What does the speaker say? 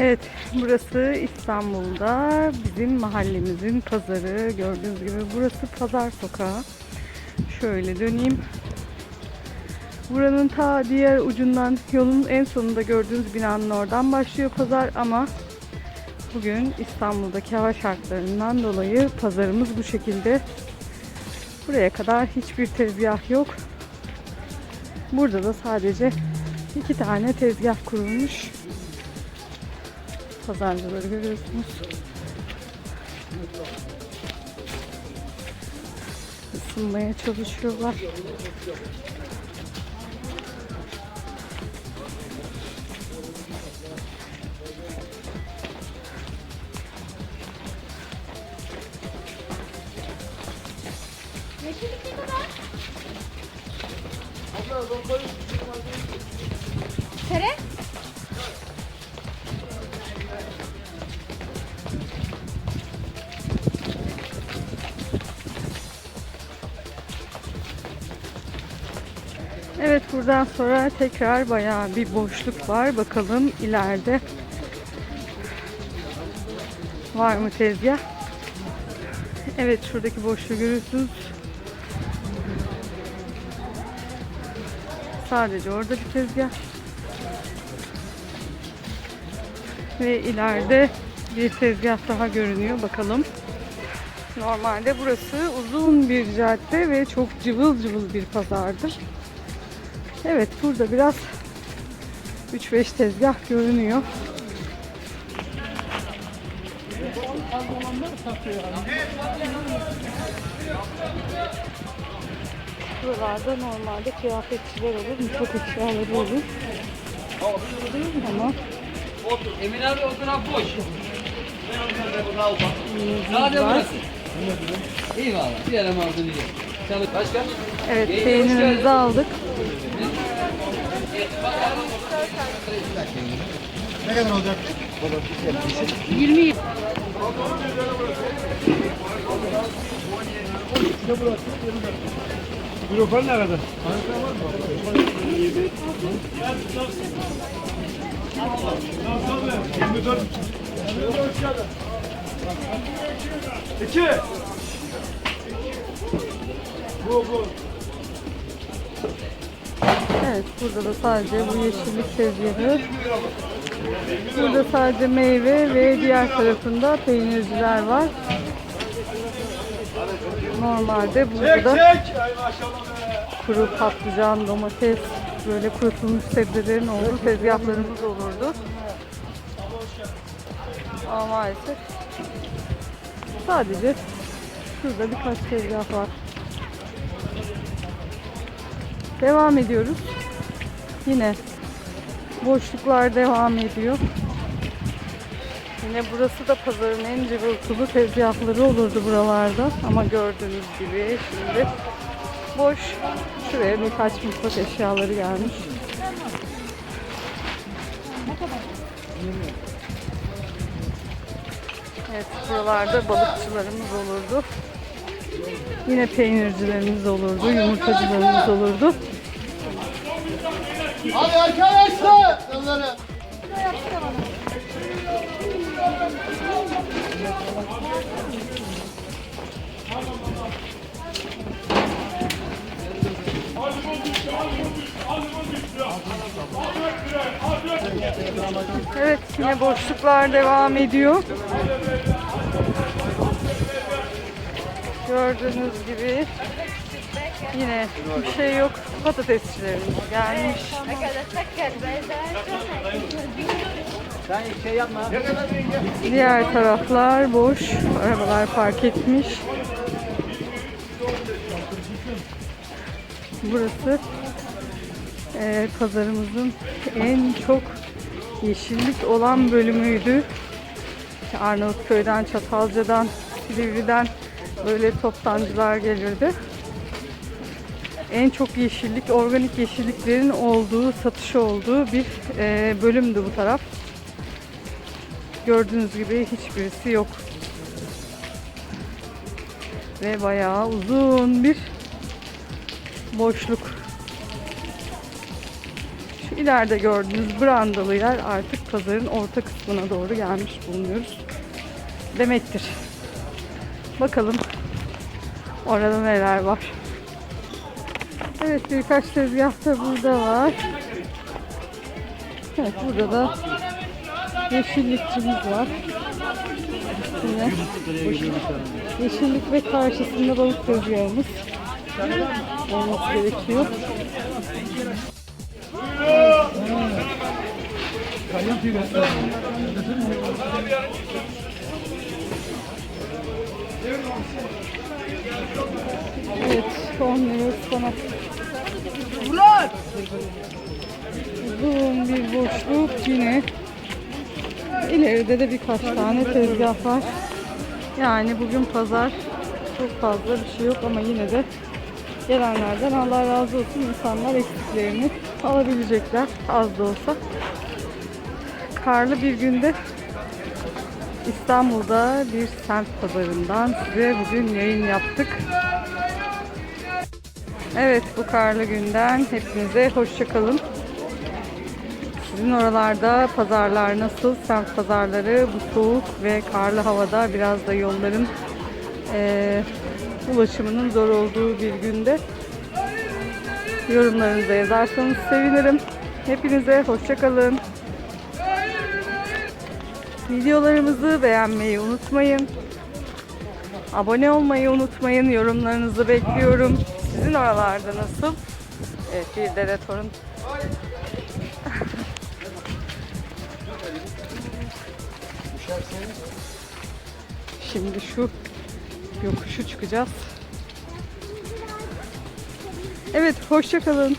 Evet, burası İstanbul'da bizim mahallemizin pazarı. Gördüğünüz gibi burası Pazar Sokağı. Şöyle döneyim. Buranın ta diğer ucundan yolun en sonunda gördüğünüz binanın oradan başlıyor pazar ama bugün İstanbul'daki hava şartlarından dolayı pazarımız bu şekilde. Buraya kadar hiçbir tezgah yok. Burada da sadece iki tane tezgah kurulmuş. Pazarcıları görüyorsunuz. Isınmaya çalışıyorlar. Tere? Evet buradan sonra tekrar bayağı bir boşluk var. Bakalım ileride var mı tezgah? Evet şuradaki boşluğu görüyorsunuz. Sadece orada bir tezgah. Ve ileride bir tezgah daha görünüyor. Bakalım. Normalde burası uzun bir cadde ve çok cıvıl cıvıl bir pazardır. Evet burada biraz 3-5 tezgah görünüyor. Buralarda normalde kıyafetçiler olur, mutfak eşyaları olur. Ama Emin abi o taraf boş. var. burası. İyi valla. Bir yere aldın. Çalış. Başka? Evet peynirimizi aldık. Ne kadar olacak? 20 Mikrofon ne kadar? İki. Bu bu. Evet burada da sadece bu yeşillik tezgahı. Burada sadece meyve ve diğer tarafında peynirciler var. Normalde burada da kuru patlıcan, domates, böyle kurutulmuş sebzelerin olduğu tezgahlarımız olurdu. Ama maalesef sadece şurada birkaç tezgah var. Devam ediyoruz. Yine boşluklar devam ediyor. Yine burası da pazarın en cıvıltılı tezgahları olurdu buralarda. Ama gördüğünüz gibi şimdi boş. Şuraya birkaç mutfak eşyaları gelmiş. Evet buralarda balıkçılarımız olurdu. Yine peynircilerimiz olurdu, yumurtacılarımız olurdu. Hadi arkadaşlar. Onları. Evet yine boşluklar devam ediyor. Gördüğünüz gibi yine bir şey yok. Patatesçilerimiz gelmiş. Diğer taraflar boş. Arabalar park etmiş. Burası eee, pazarımızın en çok yeşillik olan bölümüydü. Arnavutköy'den, Çatalca'dan, Silivri'den böyle toptancılar gelirdi. En çok yeşillik, organik yeşilliklerin olduğu, satışı olduğu bir eee, bölümdü bu taraf. Gördüğünüz gibi hiçbirisi yok. Ve bayağı uzun bir boşluk. Şu ileride gördüğünüz brandalı yer artık pazarın orta kısmına doğru gelmiş bulunuyoruz. Demektir. Bakalım orada neler var. Evet birkaç tezgah da burada var. Evet burada da yeşillikçimiz var. Yine yeşillik ve karşısında balık tezgahımız olması gerekiyor. Evet, 10 lira ıspanak. Uzun bir boşluk yine. İleride de birkaç tane tezgah var. Yani bugün pazar çok fazla bir şey yok ama yine de gelenlerden Allah razı olsun insanlar eksiklerini alabilecekler az da olsa. Karlı bir günde İstanbul'da bir semt pazarından size bugün yayın yaptık. Evet bu karlı günden hepinize hoşçakalın. Sizin oralarda pazarlar nasıl? Semt pazarları bu soğuk ve karlı havada biraz da yolların eee, ulaşımının zor olduğu bir günde yorumlarınızı yazarsanız sevinirim. Hepinize hoşçakalın. Videolarımızı beğenmeyi unutmayın. Abone olmayı unutmayın. Yorumlarınızı bekliyorum. Sizin oralarda nasıl? Evet bir dede torun. Şimdi şu yokuşu çıkacağız. Evet hoşça kalın.